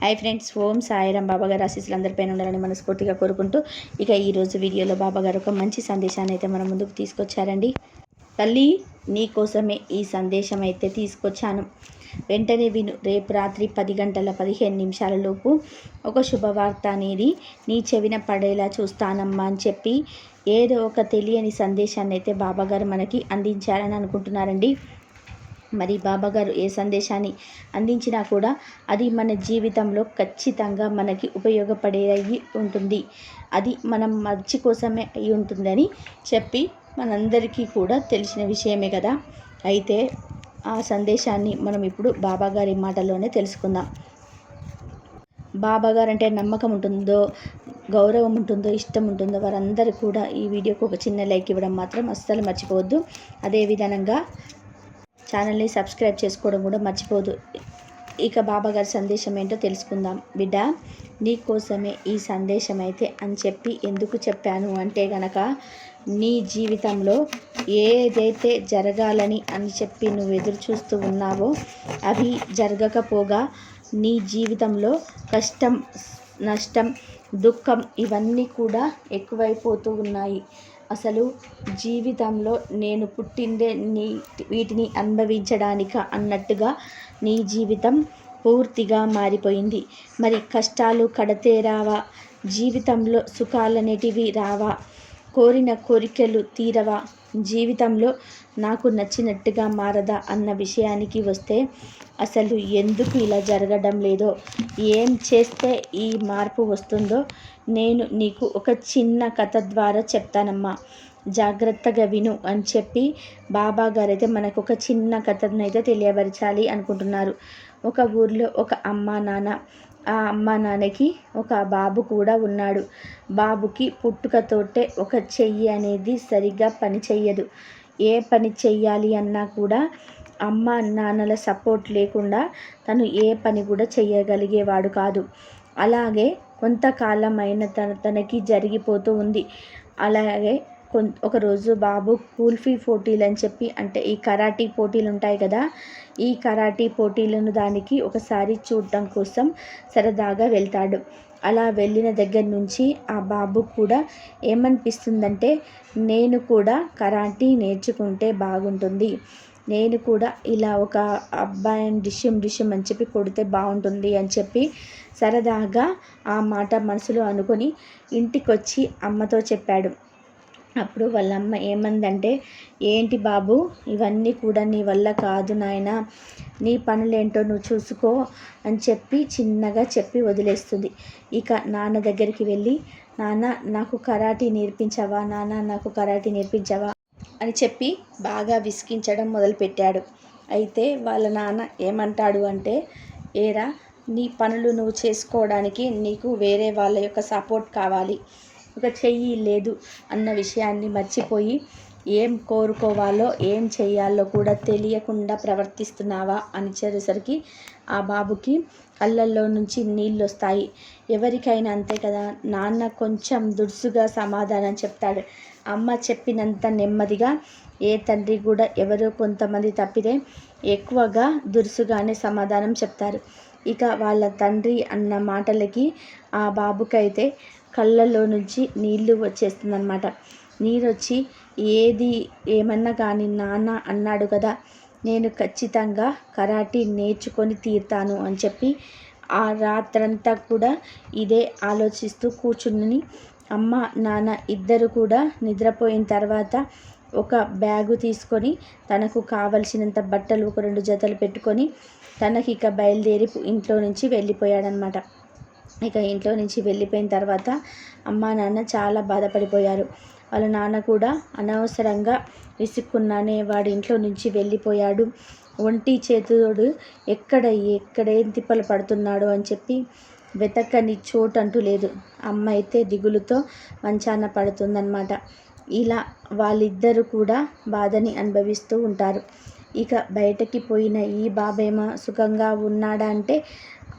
Hi friends Om Sairam Baba గారు ఆశీస్సులు అందరిపైన ఉండాలని మనస్ఫూర్తిగా కోరుకుంటూ ఇక ఈరోజు వీడియోలో బాబా గారు ఒక మంచి సందేశాన్ని అయితే మన ముందుకు తీసుకొచ్చారండి. తల్లి నీకోసమే ఈ సందేశం అయితే తీసుకొచ్చాను. వెంటనే విను రేపు రాత్రి పది గంటల పదిహేను నిమిషాలలోపు ఒక శుభవార్త అనేది నీ చెవిన పడేలా చూస్తానమ్మా అని చెప్పి ఏదో ఒక తెలియని సందేశాన్ని అయితే బాబాగారు మనకి అందించారని అనుకుంటున్నారండి. మరి బాబాగారు ఏ సందేశాన్ని అందించినా కూడా అది మన జీవితంలో ఖచ్చితంగా మనకి ఉపయోగపడేది ఉంటుంది. అది మనం మంచి కోసమే అయి ఉంటుందని చెప్పి మనందరికీ కూడా తెలిసిన విషయమే కదా. అయితే ఆ సందేశాన్ని మనం ఇప్పుడు బాబాగారి మాటల్లోనే తెలుసుకుందాం. బాబాగారు అంటే నమ్మకం ఉంటుందో గౌరవం ఉంటుందో ఇష్టం ఉంటుందో వారందరూ కూడా ఈ వీడియోకి ఒక చిన్న లైక్ ఇవ్వడం మాత్రం అస్సలు మర్చిపోవద్దు. అదేవిధంగా ఛానల్ని సబ్స్క్రైబ్ చేసుకోవడం కూడా మర్చిపోదు. ఇక బాబాగారి సందేశం ఏంటో తెలుసుకుందాం. బిడ్డ నీ కోసమే ఈ సందేశం అయితే అని చెప్పి ఎందుకు చెప్పాను అంటే గనక నీ జీవితంలో ఏదైతే జరగాలని అని చెప్పి నువ్వు ఎదురు చూస్తూ ఉన్నావో అవి జరగకపోగా నీ జీవితంలో కష్టం నష్టం దుఃఖం ఇవన్నీ కూడా ఎక్కువైపోతూ ఉన్నాయి. అసలు జీవితంలో నేను పుట్టిందే నీ వీటిని అనుభవించడానిక అన్నట్టుగా నీ జీవితం పూర్తిగా మారిపోయింది. మరి కష్టాలు కడతే రావా? జీవితంలో సుఖాలనేటివి రావా? కోరిన కోరికలు తీరవా? జీవితంలో నాకు నచ్చినట్టుగా మారదా అన్న విషయానికి వస్తే అసలు ఎందుకు ఇలా జరగడం లేదో? ఏం చేస్తే ఈ మార్పు వస్తుందో నేను నీకు ఒక చిన్న కథ ద్వారా చెప్తానమ్మా. జాగ్రత్తగా విను అని చెప్పి బాబా గారు అయితే మనకు ఒక చిన్న కథను అయితే తెలియపరచాలి అనుకుంటున్నారు. ఒక ఊర్లో ఒక అమ్మ నాన్న ఆ అమ్మ నాన్నకి ఒక బాబు కూడా ఉన్నాడు. బాబుకి పుట్టుకతోటే ఒక చెయ్యి అనేది సరిగ్గా పని చెయ్యదు. ఏ పని చెయ్యాలి అన్నా కూడా అమ్మ నాన్నల సపోర్ట్ లేకుండా తను ఏ పని కూడా చేయగలిగేవాడు కాదు. అలాగే కొంతకాలమైన తన తనకి జరిగిపోతూ ఉంది. అలాగే ఒకరోజు బాబు కూల్ఫీ పోటీలు అని చెప్పి అంటే ఈ కరాటీ పోటీలు ఉంటాయి కదా ఈ కరాటీ పోటీలను దానికి ఒకసారి చూడటం కోసం సరదాగా వెళ్తాడు. అలా వెళ్ళిన దగ్గర నుంచి ఆ బాబు కూడా ఏమనిపిస్తుందంటే నేను కూడా కరాటీ నేర్చుకుంటే బాగుంటుంది. నేను కూడా ఇలా ఒక అబ్బాయిని డిష్యం డిష్యం అని చెప్పి కొడితే బాగుంటుంది అని చెప్పి సరదాగా ఆ మాట మనసులో అనుకొని ఇంటికొచ్చి అమ్మతో చెప్పాడు. అప్పుడు వాళ్ళ అమ్మ ఏమందంటే ఏంటి బాబు ఇవన్నీ కూడా నీ వల్ల కాదు నాయన. నీ పనులేంటో నువ్వు చూసుకో అని చెప్పి చిన్నగా చెప్పి వదిలేస్తుంది. ఇక నాన్న దగ్గరికి వెళ్ళి నాన్న నాకు కరాటీ నేర్పించవా? నాన్న నాకు కరాటీ నేర్పించవా? అని చెప్పి బాగా విసిగించడం మొదలుపెట్టాడు. అయితే వాళ్ళ నాన్న ఏమంటాడు అంటే ఏరా నీ పనులు నువ్వు చేసుకోవడానికి నీకు వేరే వాళ్ళ యొక్క సపోర్ట్ కావాలి. ఒక చెయ్యి లేదు అన్న విషయాన్ని మర్చిపోయి ఏం కోరుకోవాలో ఏం చేయాలో కూడా తెలియకుండా ప్రవర్తిస్తున్నావా? అని చేసేసరికి ఆ బాబుకి కళ్ళల్లో నుంచి నీళ్ళు వస్తాయి ఎవరికైనా అంతే కదా? నాన్న కొంచెం దుడుసుగా సమాధానం చెప్తాడు. అమ్మ చెప్పినంత నెమ్మదిగా ఏ తండ్రి కూడా ఎవరో కొంతమంది తప్పితే ఎక్కువగా దురుసుగానే సమాధానం చెప్తారు. ఇక వాళ్ళ తండ్రి అన్న మాటలకి ఆ బాబుకైతే కళ్ళలో నుంచి నీళ్ళు వచ్చేస్తుందన్నమాట. నీరు వచ్చి ఏది ఏమన్నా కానీ నాన్న అన్నాడు కదా నేను ఖచ్చితంగా కరాటీ నేర్చుకొని తీరుతాను అని చెప్పి ఆ రాత్రంతా కూడా ఇదే ఆలోచిస్తూ కూర్చుని అమ్మ నాన్న ఇద్దరు కూడా నిద్రపోయిన తర్వాత ఒక బ్యాగు తీసుకొని తనకు కావలసినంత బట్టలు ఒక రెండు జతలు పెట్టుకొని తనకి ఇక బయలుదేరి ఇంట్లో నుంచి వెళ్ళిపోయాడనమాట ఇక ఇంట్లో నుంచి వెళ్ళిపోయిన తర్వాత అమ్మ నాన్న చాలా బాధపడిపోయారు. వాళ్ళ నాన్న కూడా అనవసరంగా విసుక్కున్నానే వాడి ఇంట్లో నుంచి వెళ్ళిపోయాడు. ఒంటి చేతుడు ఎక్కడ ఎక్కడేం తిప్పలు పడుతున్నాడో అని చెప్పి వెతకని చోటు అంటూ లేదు. అమ్మ అయితే దిగులుతో మంచాన పడుతుందన్నమాట. ఇలా వాళ్ళిద్దరూ కూడా బాధని అనుభవిస్తూ ఉంటారు. ఇక బయటకి పోయిన ఈ బాబేమో సుఖంగా ఉన్నాడా అంటే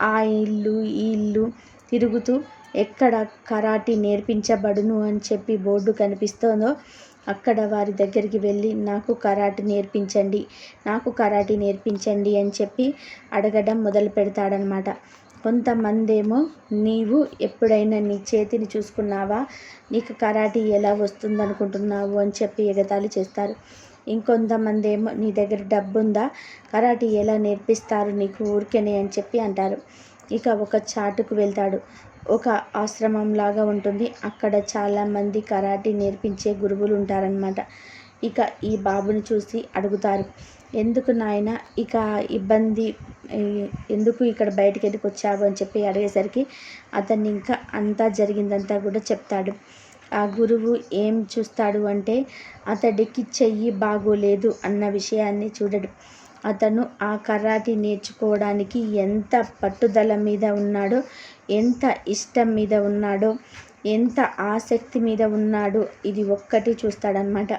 ఆ ఇల్లు ఈ ఇల్లు తిరుగుతూ ఎక్కడ కరాటీ నేర్పించబడును అని చెప్పి బోర్డు కనిపిస్తుందో అక్కడ వారి దగ్గరికి వెళ్ళి నాకు కరాటే నేర్పించండి నాకు కరాటే నేర్పించండి అని చెప్పి అడగడం మొదలు పెడతాడనమాట కొంతమందేమో నీవు ఎప్పుడైనా నీ చేతిని చూసుకున్నావా? నీకు కరాటీ ఎలా వస్తుంది అనుకుంటున్నావు అని చెప్పి ఎగతాళి చేస్తారు. ఇంకొంతమంది ఏమో నీ దగ్గర డబ్బు ఉందా కరాటీ ఎలా నేర్పిస్తారు నీకు ఊరికేనే? అని చెప్పి అంటారు. ఇక ఒక చాటుకు వెళ్తాడు. ఒక ఆశ్రమం లాగా ఉంటుంది. అక్కడ చాలామంది కరాటీ నేర్పించే గురువులు ఉంటారనమాట ఇక ఈ బాబుని చూసి అడుగుతారు ఎందుకు నాయన ఇక ఇబ్బంది ఎందుకు ఇక్కడ బయటికి ఎందుకు వచ్చావు? అని చెప్పి అడిగేసరికి అతన్ని ఇంకా అంతా జరిగిందంతా కూడా చెప్తాడు. ఆ గురువు ఏం చూస్తాడు అంటే అతడికి చెయ్యి బాగోలేదు అన్న విషయాన్ని చూడడు. అతను ఆ కరాటి నేర్చుకోవడానికి ఎంత పట్టుదల మీద ఉన్నాడో ఎంత ఇష్టం మీద ఉన్నాడో ఎంత ఆసక్తి మీద ఉన్నాడో ఇది ఒక్కటి చూస్తాడనమాట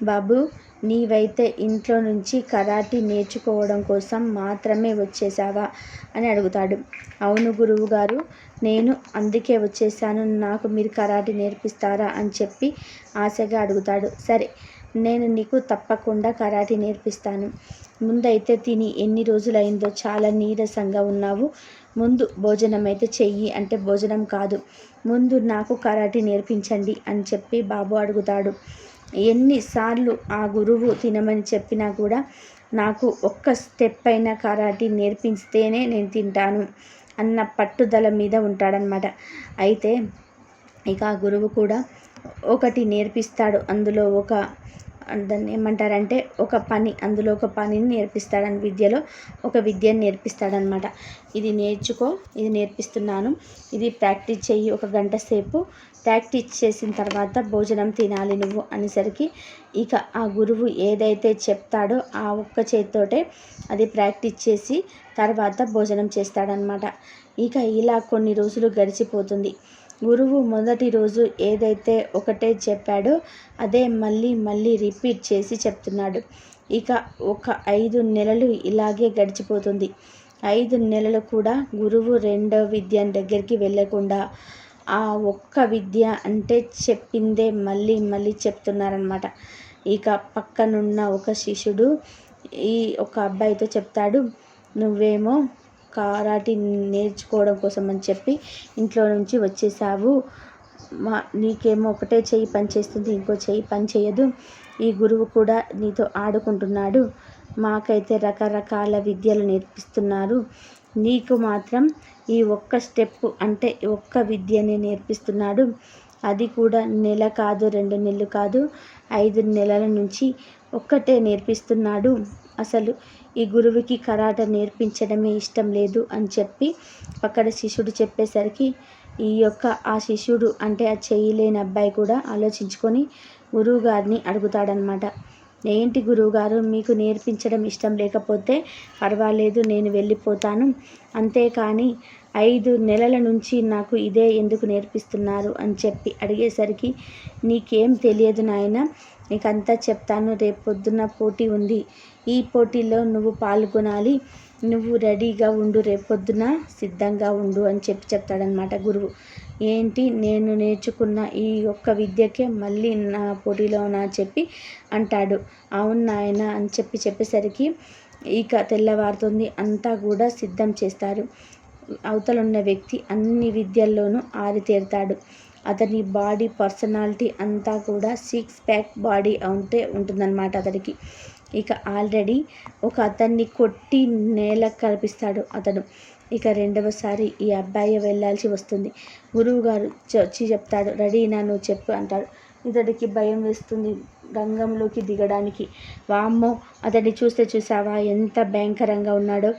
బాబు నీవైతే ఇంట్లో నుంచి కరాటీ నేర్చుకోవడం కోసం మాత్రమే వచ్చేసావా అని అడుగుతాడు. అవును గురువు గారు నేను అందుకే వచ్చేసాను నాకు మీరు కరాటీ నేర్పిస్తారా? అని చెప్పి ఆశగా అడుగుతాడు. సరే నేను నీకు తప్పకుండా కరాటీ నేర్పిస్తాను. ముందైతే తిని ఎన్ని రోజులైందో చాలా నీరసంగా ఉన్నావు. ముందు భోజనం అయితే చెయ్యి అంటే భోజనం కాదు. ముందు నాకు కరాటి నేర్పించండి అని చెప్పి బాబు అడుగుతాడు. ఎన్నిసార్లు ఆ గురువు తినమని చెప్పినా కూడా నాకు ఒక్క స్టెప్ అయిన కరాటీ నేర్పిస్తేనే నేను తింటాను అన్న పట్టుదల మీద ఉంటాడనమాట అయితే ఇక ఆ గురువు కూడా ఒకటి నేర్పిస్తాడు. అందులో ఒక దాన్ని ఏమంటారంటే ఒక పని అందులో ఒక పనిని నేర్పిస్తాడని విద్యలో ఒక విద్యను నేర్పిస్తాడనమాట. ఇది నేర్చుకో ఇది నేర్పిస్తున్నాను ఇది ప్రాక్టీస్ చెయ్యి ఒక గంట సేపు ప్రాక్టీస్ చేసిన తర్వాత భోజనం తినాలి నువ్వు అనేసరికి ఇక ఆ గురువు ఏదైతే చెప్తాడో ఆ ఒక్క చేతితోటే అది ప్రాక్టీస్ చేసి తర్వాత భోజనం చేస్తాడనమాట. ఇక ఇలా కొన్ని రోజులు గడిచిపోతుంది. గురువు మొదటి రోజు ఏదైతే ఒకటే చెప్పాడో అదే మళ్ళీ మళ్ళీ రిపీట్ చేసి చెప్తున్నాడు. ఇక ఒక ఐదు నెలలు ఇలాగే గడిచిపోతుంది. ఐదు నెలలు కూడా గురువు రెండో విద్య దగ్గరికి వెళ్ళకుండా ఆ ఒక్క విద్య అంటే చెప్పిందే మళ్ళీ మళ్ళీ చెప్తున్నారనమాట ఇక పక్కనున్న ఒక శిష్యుడు ఈ ఒక అబ్బాయితో చెప్తాడు నువ్వేమో కరాటి నేర్చుకోవడం కోసం అని చెప్పి ఇంట్లో నుంచి వచ్చేసావు. మా నీకేమో ఒకటే చెయ్యి పని చేస్తుంది ఇంకో చెయ్యి పని చేయదు. ఈ గురువు కూడా నీతో ఆడుకుంటున్నాడు. మాకైతే రకరకాల విద్యలు నేర్పిస్తున్నారు. నీకు మాత్రం ఈ ఒక్క స్టెప్ అంటే ఒక్క విద్యని నేర్పిస్తున్నాడు. అది కూడా నెల కాదు రెండు నెలలు కాదు ఐదు నెలల నుంచి ఒక్కటే నేర్పిస్తున్నాడు. అసలు ఈ గురువుకి కరాట నేర్పించడమే ఇష్టం లేదు అని చెప్పి అక్కడ శిష్యుడు చెప్పేసరికి ఈ యొక్క ఆ శిష్యుడు అంటే ఆ చేయలేని అబ్బాయి కూడా ఆలోచించుకొని గురువు గారిని అడుగుతాడనమాట ఏంటి గురువుగారు మీకు నేర్పించడం ఇష్టం లేకపోతే పర్వాలేదు నేను వెళ్ళిపోతాను. అంతేకాని ఐదు నెలల నుంచి నాకు ఇదే ఎందుకు నేర్పిస్తున్నారు అని చెప్పి అడిగేసరికి నీకేం తెలియదు నాయన నీకంతా చెప్తాను రేపు పొద్దున్న పోటీ ఉంది. ఈ పోటీలో నువ్వు పాల్గొనాలి. నువ్వు రెడీగా ఉండు రేపొద్దున సిద్ధంగా ఉండు అని చెప్పి చెప్తాడనమాట గురువు. ఏంటి? నేను నేర్చుకున్న ఈ ఒక్క విద్యకే మళ్ళీ నా పోటీలో నా చెప్పి అంటాడు. అవును నాయన అని చెప్పి చెప్పేసరికి ఇక తెల్లవారుతుంది. అంతా కూడా సిద్ధం చేస్తారు. అవతలున్న వ్యక్తి అన్ని విద్యల్లోనూ ఆరితేరుతాడు అతని బాడీ పర్సనాలిటీ అంతా కూడా సిక్స్ ప్యాక్ బాడీ ఉంటే ఉంటుందన్నమాట అతనికి ఇక ఆల్రెడీ ఒక అతన్ని కొట్టి నేల కల్పిస్తాడు అతను. ఇక రెండవసారి ఈ అబ్బాయి వెళ్ళాల్సి వస్తుంది. గురువుగారు వచ్చి చెప్తాడు రెడీ నువ్వు చెప్పు అంటాడు. ఇతడికి భయం వేస్తుంది రంగంలోకి దిగడానికి. వామ్మో అతన్ని చూస్తే చూసావా? ఎంత భయంకరంగా ఉన్నాడో.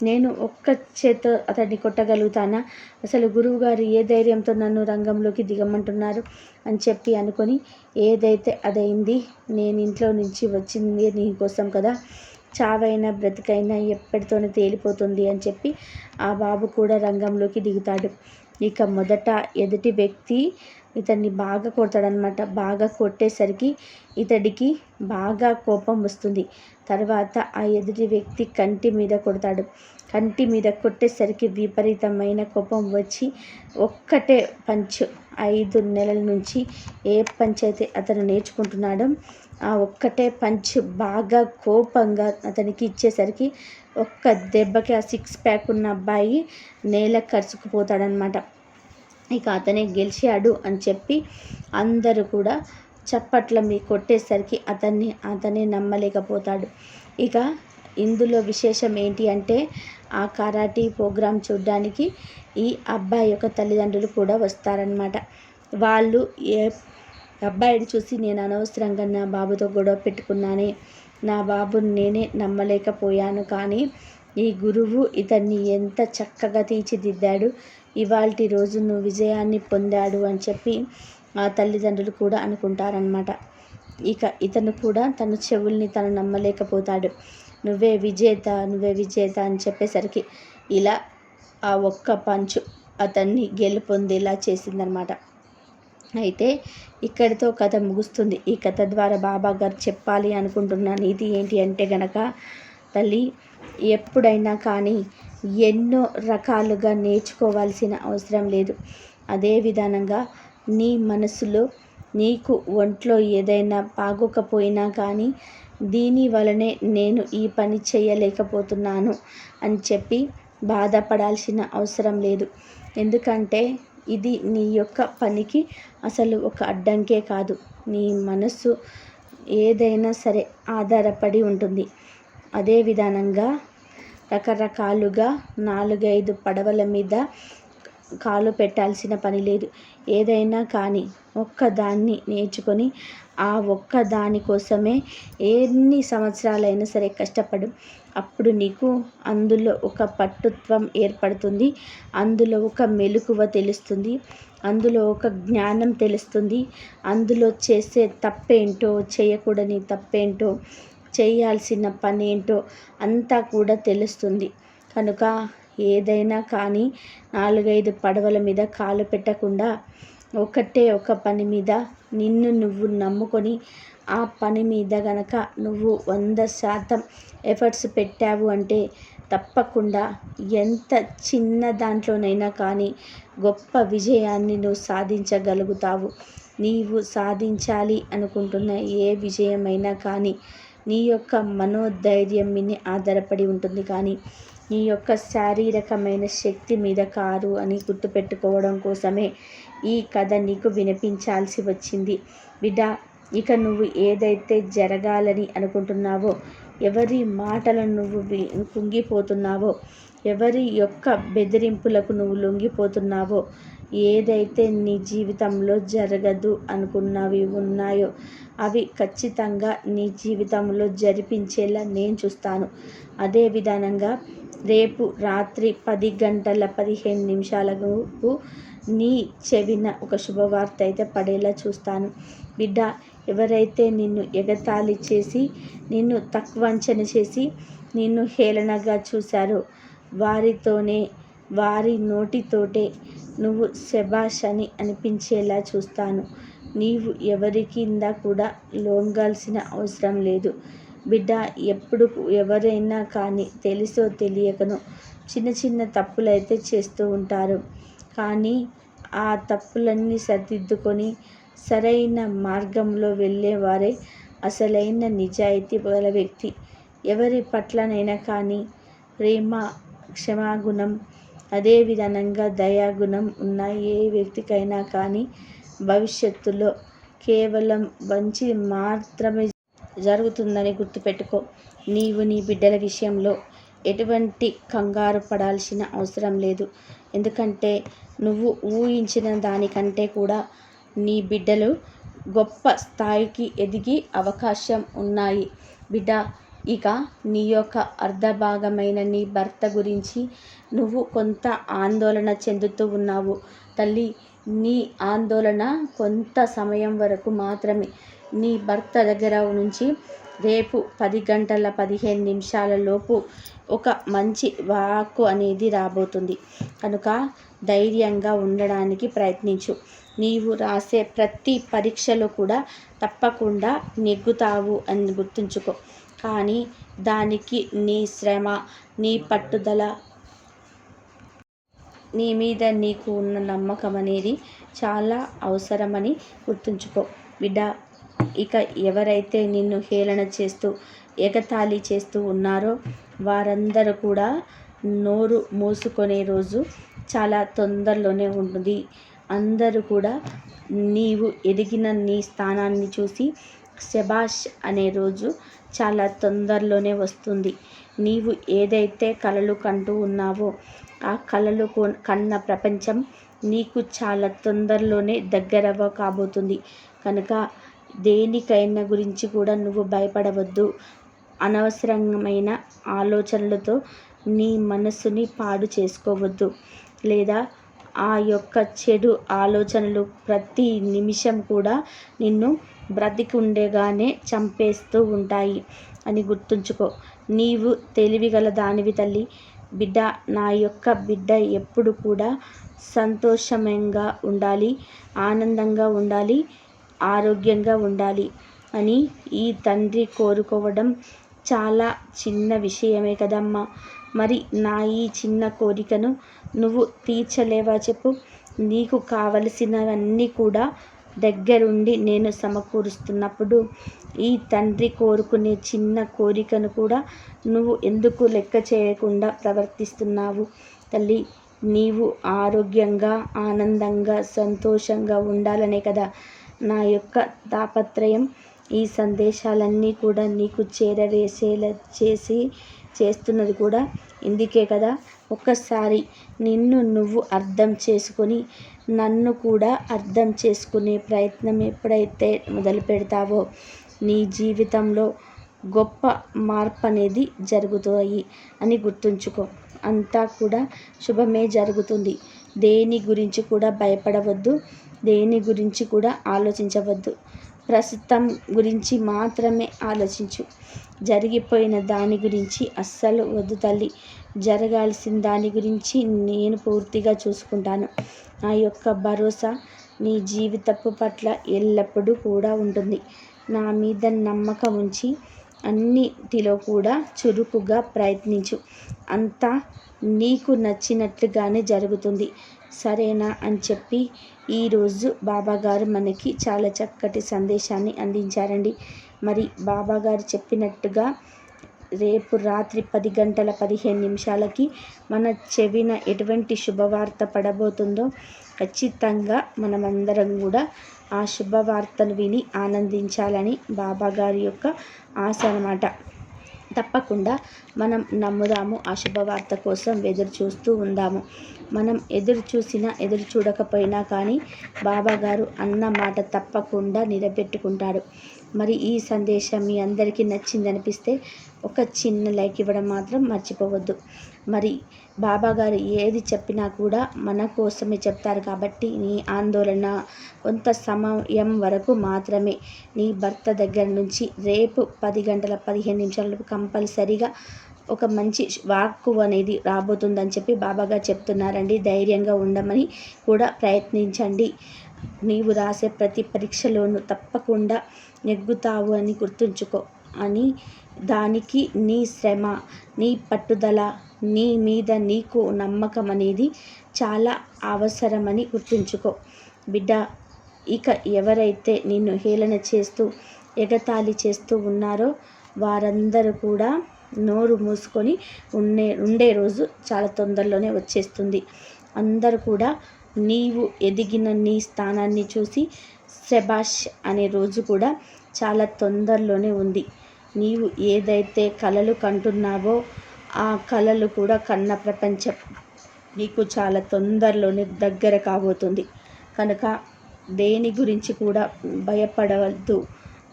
నేను ఒక్క చేత్తో అతన్ని కొట్టగలుగుతానా? అసలు గురువుగారు ఏ ధైర్యంతో నన్ను రంగంలోకి దిగమంటున్నారు అని చెప్పి అనుకొని ఏదైతే అదైంది నేను ఇంట్లో నుంచి వచ్చింది నీకోసం కదా? చావైనా బ్రతికైనా ఎప్పటితోనే తేలిపోతుంది అని చెప్పి ఆ బాబు కూడా రంగంలోకి దిగుతాడు. ఇక మొదట ఎదుటి వ్యక్తి ఇతన్ని బాగా కొడతాడనమాట బాగా కొట్టేసరికి ఇతడికి బాగా కోపం వస్తుంది. తర్వాత ఆ ఎదుటి వ్యక్తి కంటి మీద కొడతాడు. కంటి మీద కొట్టేసరికి విపరీతమైన కోపం వచ్చి ఒక్కటే పంచ్. ఐదు నెలల నుంచి ఏ పంచ్ అయితే అతను నేర్చుకుంటున్నాడో ఆ ఒక్కటే పంచ్ బాగా కోపంగా అతనికి ఇచ్చేసరికి ఒక్క దెబ్బకి ఆ సిక్స్ ప్యాక్ ఉన్న అబ్బాయి నేల కరుచుకుపోతాడనమాట ఇక అతనే గెలిచాడు అని చెప్పి అందరూ కూడా చప్పట్ల మీ కొట్టేసరికి అతన్ని అతనే నమ్మలేకపోతాడు. ఇక ఇందులో విశేషం ఏంటి అంటే ఆ కరాటీ ప్రోగ్రాం చూడడానికి ఈ అబ్బాయి యొక్క తల్లిదండ్రులు కూడా వస్తారనమాట వాళ్ళు ఏ అబ్బాయిని చూసి నేను అనవసరంగా నా బాబుతో గొడవ పెట్టుకున్నానే నా బాబుని నేనే నమ్మలేకపోయాను కానీ ఈ గురువు ఇతన్ని ఎంత చక్కగా తీర్చిదిద్దాడు ఇవాళ రోజు నువ్వు విజయాన్ని పొందాడు అని చెప్పి ఆ తల్లిదండ్రులు కూడా అనుకుంటారనమాట ఇక ఇతను కూడా తన చెవుల్ని తను నమ్మలేకపోతాడు. నువ్వే విజేత నువ్వే విజేత అని చెప్పేసరికి ఇలా ఆ ఒక్క పంచు అతన్ని గెలుపొందేలా చేసిందనమాట అయితే ఇక్కడితో కథ ముగుస్తుంది. ఈ కథ ద్వారా బాబా గారు చెప్పాలి అనుకుంటున్న నీతి ఏంటి అంటే గనక తల్లి ఎప్పుడైనా కానీ ఎన్నో రకాలుగా నేర్చుకోవాల్సిన అవసరం లేదు. అదే విధానంగా నీ మనసులో నీకు ఒంట్లో ఏదైనా బాగోకపోయినా కానీ దీని వలనే నేను ఈ పని చేయలేకపోతున్నాను అని చెప్పి బాధపడాల్సిన అవసరం లేదు. ఎందుకంటే ఇది నీ యొక్క పనికి అసలు ఒక అడ్డంకే కాదు. నీ మనస్సు ఏదైనా సరే ఆధారపడి ఉంటుంది. అదే విధానంగా రకరకాలుగా నాలుగైదు పడవల మీద కాలు పెట్టాల్సిన పని లేదు. ఏదైనా కానీ ఒక్కదాన్ని నేర్చుకొని ఆ ఒక్క దాని కోసమే ఎన్ని సంవత్సరాలైనా సరే కష్టపడు. అప్పుడు నీకు అందులో ఒక పట్టుత్వం ఏర్పడుతుంది. అందులో ఒక మెలకువ తెలుస్తుంది. అందులో ఒక జ్ఞానం తెలుస్తుంది. అందులో చేసే తప్పేంటో చేయకూడని తప్పేంటో చేయాల్సిన పని ఏంటో అంతా కూడా తెలుస్తుంది. కనుక ఏదైనా కానీ నాలుగైదు పడవల మీద కాలు పెట్టకుండా ఒకటే ఒక పని మీద నిన్ను నువ్వు నమ్ముకొని ఆ పని మీద గనక నువ్వు వంద శాతం ఎఫర్ట్స్ పెట్టావు అంటే తప్పకుండా ఎంత చిన్న దాంట్లోనైనా కానీ గొప్ప విజయాన్ని నువ్వు సాధించగలుగుతావు. నీవు సాధించాలి అనుకుంటున్న ఏ విజయమైనా కానీ నీ యొక్క మనోధైర్యం మీద ఆధారపడి ఉంటుంది కానీ నీ యొక్క శారీరకమైన శక్తి మీద కారు అని గుర్తుపెట్టుకోవడం కోసమే ఈ కథ నీకు వినిపించాల్సి వచ్చింది. బిడ్డ ఇక నువ్వు ఏదైతే జరగాలని అనుకుంటున్నావో ఎవరి మాటలను నువ్వు కుంగిపోతున్నావో ఎవరి యొక్క బెదిరింపులకు నువ్వు లొంగిపోతున్నావో ఏదైతే నీ జీవితంలో జరగదు అనుకున్నవి ఉన్నాయో అవి ఖచ్చితంగా నీ జీవితంలో జరిపించేలా నేను చూస్తాను. అదే విధానంగా రేపు రాత్రి పది గంటల పదిహేను నిమిషాలకు నీ చెవిన ఒక శుభవార్త అయితే పడేలా చూస్తాను. బిడ్డ ఎవరైతే నిన్ను ఎగతాళి చేసి నిన్ను తక్కువంచన చేసి నిన్ను హేళనగా చూశారో వారితోనే వారి నోటితోటే నువ్వు శభాష్ అని అనిపించేలా చూస్తాను. నీవు ఎవరి కింద కూడా లొంగాల్సిన అవసరం లేదు. బిడ్డ ఎప్పుడు ఎవరైనా కానీ తెలుసో తెలియకను చిన్న చిన్న తప్పులైతే చేస్తూ ఉంటారు. కానీ ఆ తప్పులన్నీ సరిదిద్దుకొని సరైన మార్గంలో వెళ్ళేవారే అసలైన నిజాయితీ గల వ్యక్తి. ఎవరి పట్లనైనా కానీ ప్రేమ క్షమాగుణం అదే విధానంగా దయాగుణం ఉన్న ఏ వ్యక్తికైనా కానీ భవిష్యత్తులో కేవలం మంచి మాత్రమే జరుగుతుందని గుర్తుపెట్టుకో. నీవు నీ బిడ్డల విషయంలో ఎటువంటి కంగారు పడాల్సిన అవసరం లేదు. ఎందుకంటే నువ్వు ఊహించిన దానికంటే కూడా నీ బిడ్డలు గొప్ప స్థాయికి ఎదిగి అవకాశం ఉన్నాయి. బిడ్డ ఇక నీ యొక్క అర్ధభాగమైన నీ భర్త గురించి నువ్వు కొంత ఆందోళన చెందుతూ ఉన్నావు. తల్లి నీ ఆందోళన కొంత సమయం వరకు మాత్రమే. నీ భర్త దగ్గర నుంచి రేపు పది గంటల పదిహేను నిమిషాల లోపు ఒక మంచి వాక్కు అనేది రాబోతుంది. కనుక ధైర్యంగా ఉండడానికి ప్రయత్నించు. నీవు రాసే ప్రతి పరీక్షలో కూడా తప్పకుండా నెగ్గుతావు అని గుర్తుంచుకో. కానీ దానికి నీ శ్రమ నీ పట్టుదల నీ మీద నీకు ఉన్న నమ్మకం అనేది చాలా అవసరమని గుర్తుంచుకో. బిడ్డ ఇక ఎవరైతే నిన్ను హేళన చేస్తూ ఎగతాళి చేస్తూ ఉన్నారో వారందరూ కూడా నోరు మూసుకునే రోజు చాలా తొందరలోనే ఉంటుంది. అందరూ కూడా నీవు ఎదిగిన నీ స్థానాన్ని చూసి శబాష్ అనే రోజు చాలా తొందరలోనే వస్తుంది. నీవు ఏదైతే కలలు కంటూ ఉన్నావో ఆ కలలు కన్న ప్రపంచం నీకు చాలా తొందరలోనే దగ్గరవ కాబోతుంది. కనుక దేనికైనా గురించి కూడా నువ్వు భయపడవద్దు. అనవసరమైన ఆలోచనలతో నీ మనసుని పాడు చేసుకోవద్దు. లేదా ఆ యొక్క చెడు ఆలోచనలు ప్రతి నిమిషం కూడా నిన్ను బ్రతికి ఉండేగానే చంపేస్తూ ఉంటాయి. అని గుర్తుంచుకో. నీవు తెలివిగల దానివి తల్లి. బిడ్డ నా యొక్క బిడ్డ ఎప్పుడు కూడా సంతోషంగా ఉండాలి ఆనందంగా ఉండాలి ఆరోగ్యంగా ఉండాలి అని ఈ తండ్రి కోరుకోవడం చాలా చిన్న విషయమే కదమ్మా. మరి నా ఈ చిన్న కోరికను నువ్వు తీర్చలేవా చెప్పు. నీకు కావలసినవన్నీ కూడా దగ్గరుండి నేను సమకూరుస్తున్నప్పుడు ఈ తండ్రి కోరుకునే చిన్న కోరికను కూడా నువ్వు ఎందుకు లెక్క చేయకుండా ప్రవర్తిస్తున్నావు? తల్లి నీవు ఆరోగ్యంగా ఆనందంగా సంతోషంగా ఉండాలనే కదా. నా యొక్క తాపత్రయం ఈ సందేశాలన్నీ కూడా నీకు చేరవేసేలా చేసి చేస్తున్నది కూడా ఇందుకే కదా. ఒక్కసారి నిన్ను నువ్వు అర్థం చేసుకొని నన్ను కూడా అర్థం చేసుకునే ప్రయత్నం ఎప్పుడైతే మొదలు పెడతావో నీ జీవితంలో గొప్ప మార్పు అనేది జరుగుతాయి అని గుర్తుంచుకో. అంతా కూడా శుభమే జరుగుతుంది. దేని గురించి కూడా భయపడవద్దు. దేని గురించి కూడా ఆలోచించవద్దు. ప్రస్తుతం గురించి మాత్రమే ఆలోచించు. జరిగిపోయిన దాని గురించి అస్సలు వద్దు తల్లి. జరగాల్సిన దాని గురించి నేను పూర్తిగా చూసుకుంటాను. నా యొక్క భరోసా నీ జీవితపు పట్ల ఎల్లప్పుడూ కూడా ఉంటుంది. నా మీద నమ్మకం ఉంచి అన్నిటిలో కూడా చురుకుగా ప్రయత్నించు. అంతా నీకు నచ్చినట్లుగానే జరుగుతుంది. సరేనా అని చెప్పి ఈరోజు బాబాగారు మనకి చాలా చక్కటి సందేశాన్ని అందించారండి. మరి బాబాగారు చెప్పినట్టుగా రేపు రాత్రి పది గంటల పదిహేను నిమిషాలకి మన చెవిన ఎటువంటి శుభవార్త పడబోతుందో ఖచ్చితంగా మనమందరం కూడా ఆ శుభవార్తను విని ఆనందించాలని బాబాగారి యొక్క ఆశ అన్నమాట. తప్పకుండా మనం నమ్ముదాము ఆ శుభవార్త కోసం ఎదురు చూస్తూ ఉందాము. మనం ఎదురు చూసినా ఎదురు చూడకపోయినా కానీ బాబాగారు అన్న మాట తప్పకుండా నిలబెట్టుకుంటాడు మరి ఈ సందేశం మీ అందరికీ నచ్చిందనిపిస్తే ఒక చిన్న లైక్ ఇవ్వడం మాత్రం మర్చిపోవద్దు. మరి బాబాగారు ఏది చెప్పినా కూడా మన కోసమే చెప్తారు కాబట్టి నీ ఆందోళన కొంత సమయం వరకు మాత్రమే. నీ భర్త దగ్గర నుంచి రేపు పది గంటల పదిహేను నిమిషాలకు కంపల్సరీగా ఒక మంచి వాక్కు అనేది రాబోతుందని చెప్పి బాబాగా చెప్తున్నారండి. ధైర్యంగా ఉండమని కూడా ప్రయత్నించండి. నీవు రాసే ప్రతి పరీక్షలోనూ తప్పకుండా నెగ్గుతావు అని గుర్తుంచుకో. అని దానికి నీ శ్రమ నీ పట్టుదల నీ మీద నీకు నమ్మకం అనేది చాలా అవసరమని గుర్తుంచుకో. బిడ్డ ఇక ఎవరైతే నిన్ను హేళన చేస్తూ ఎగతాళి చేస్తూ ఉన్నారో వారందరూ కూడా నోరు మూసుకొని ఉండే ఉండే రోజు చాలా తొందరలోనే వచ్చేస్తుంది. అందరూ కూడా నీవు ఎదిగిన నీ స్థానాన్ని చూసి శబాష్ అనే రోజు కూడా చాలా తొందరలోనే ఉంది. నీవు ఏదైతే కలలు కంటున్నావో ఆ కలలు కూడా కన్న ప్రపంచం నీకు చాలా తొందరలోనే దగ్గర కాబోతుంది. కనుక దేని గురించి కూడా భయపడవద్దు.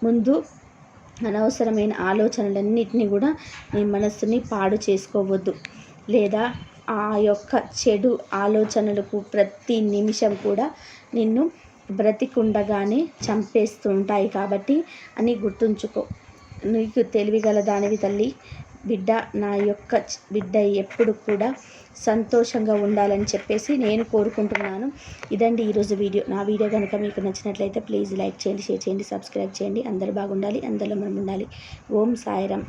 ముందు అనవసరమైన ఆలోచనలన్నింటినీ కూడా నీ మనస్సుని పాడు చేసుకోవద్దు. లేదా ఆ యొక్క చెడు ఆలోచనలకు ప్రతి నిమిషం కూడా నిన్ను బ్రతికుండగానే చంపేస్తుంటాయి కాబట్టి అని గుర్తుంచుకో. నీకు తెలివిగల దానివి తల్లి బిడ్డ నా యొక్క బిడ్డ ఎప్పుడు కూడా సంతోషంగా ఉండాలని చెప్పేసి నేను కోరుకుంటున్నాను. ఇదండి ఈరోజు వీడియో. నా వీడియో కనుక మీకు నచ్చినట్లయితే ప్లీజ్ లైక్ చేయండి షేర్ చేయండి సబ్స్క్రైబ్ చేయండి. అందరూ బాగుండాలి అందరిలో మనం ఉండాలి. ఓం సాయిరం